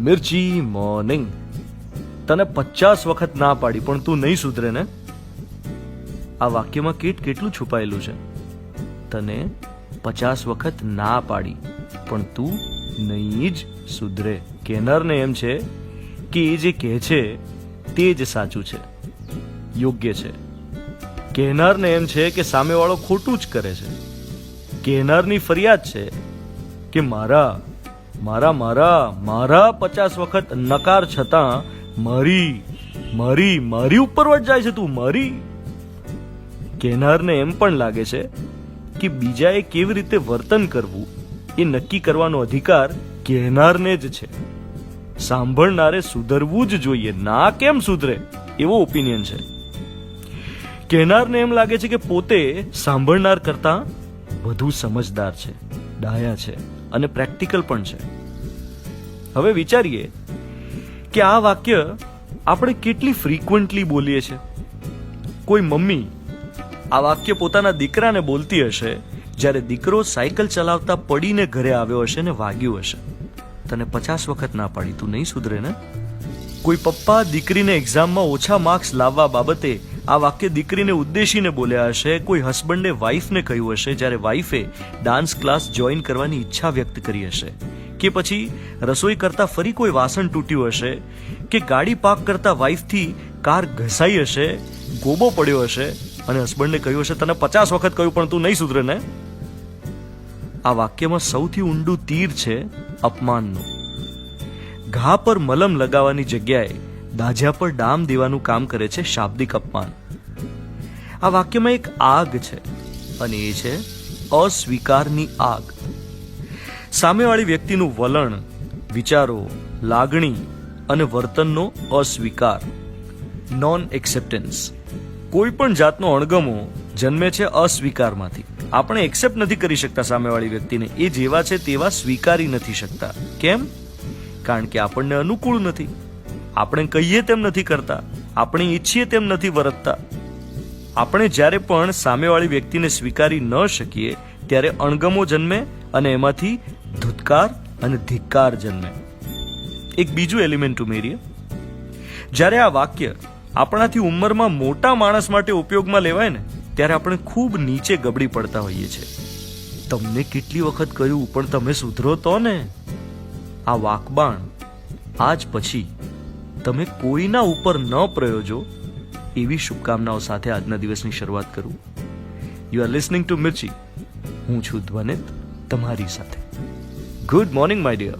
મિર્ચી morning. તને પચાસ વખત ના પાડી, પણ તું નહીં સુધરે ને? આ વાક્યમાં કીટ કેટલું છુપાયેલું છે? તને પચાસ વખત ના પાડી, પણ તું નહીં જ સુધરે. કહેનારને એમ છે કે એ જે કહે છે, તે જ સાચું છે. યોગ્ય છે. કહેનારને એમ છે કે સામેવાળો ખોટું જ કરે છે. કહેનારની ફરિયાદ છે કે મારા મારા મારા મારા પચાસ વખત નકાર છતાં મારી મારી મારી ઉપર વટ જાય છે તું, મારી. કહેનારને એમ પણ લાગે છે કે બીજાએ કેવી રીતે વર્તન કરવું એ નક્કી કરવાનો અધિકાર કહેનારને જ છે. સાંભળનારે સુધરવું જ જોઈએ, ના કેમ સુધરે, એવો ઓપિનિયન છે. કહેનારને એમ લાગે છે કે પોતે સાંભળનાર કરતા વધુ સમજદાર છે, ડાયા છે. અને પ્રેક્ટિકલ પણ છે. હવે વિચારીએ કે આ વાક્ય આપણે કેટલી ફ્રીક્વન્ટલી બોલીએ છીએ. કોઈ મમ્મી આ વાક્ય પોતાના દીકરાને બોલતી હશે જ્યારે દીકરો સાયકલ ચલાવતા પડીને ઘરે આવ્યો હશે ને વાગ્યું હશે. તને પચાસ વખત ના પાડી, તું નહીં સુધરે ને? કોઈ પપ્પા દીકરીને એક્ઝામમાં ઓછા માર્ક્સ લાવવા બાબતે આ વાક્ય દીકરીને ઉદ્દેશીને બોલ્યા હશે. કોઈ હસબન્ડે વાઈફને કહ્યું હશે, જ્યારે વાઈફે ડાન્સ ક્લાસ જોઈન કરવાની ઈચ્છા વ્યક્ત કરી હશે. કે પછી રસોઈ કરતા ફરી કોઈ વાસણ તૂટ્યું હશે કે ગાડી પાર્ક કરતા વાઈફથી કાર ઘસાઈ હશે, ગોબો પડ્યો હશે અને હસબન્ડને કહ્યું હશે, તને પચાસ વખત કહ્યું, પણ તું નહીં સુધરે ને? આ વાક્યમાં સૌથી ઊંડું તીર છે અપમાનનું. ઘા પર મલમ લગાવવાની જગ્યાએ દાઝ્યા પર ડામ દેવાનું કામ કરે છે શાબ્દિક અપમાન. આ વાક્યમાં એક આગ છે અને એ છે અસ્વીકારની આગ. સામેવાળી વ્યક્તિનું વલણ, વિચારો, લાગણી અને વર્તનનો અસ્વીકાર. નોન એક્સેપ્ટન્સ કોઈ પણ જાતનો અણગમો જન્મે છે અસ્વીકારમાંથી. આપણે એક્સેપ્ટ નથી કરી શકતા સામેવાળી વ્યક્તિને. એ જેવા છે તેવા સ્વીકારી નથી શકતા. કેમ? કારણ કે આપણને અનુકૂળ નથી. આપણે કહીએ તેમ નથી કરતા. આપણે ઈચ્છીએ તેમ નથી વર્તતા. આપણે જ્યારે પણ સામેવાળી વ્યક્તિને સ્વીકારી ન શકીએ, ત્યારે અણગમો જન્મે અને એમાંથી ધુતકાર અને ધિક્કાર જન્મે. એક બીજું એલિમેન્ટ ઉમેરીએ. જ્યારે આ વાક્ય આપણાથી ઉંમરમાં મોટા માણસ માટે ઉપયોગમાં લેવાય ને, ત્યારે આપણે ખૂબ નીચે ગબડી પડતા હોઈએ છીએ. તમને કેટલી વખત કહ્યું, પણ તમે સુધરો તો ને? આ વાકબાણ આજ પછી તમે કોઈના ઉપર ન પ્રયોજો એવી શુભકામનાઓ સાથે આજના દિવસની શરૂઆત કરું. You are listening to Mirchi હું છું ધ્વનિત તમારી સાથે. Good morning my dear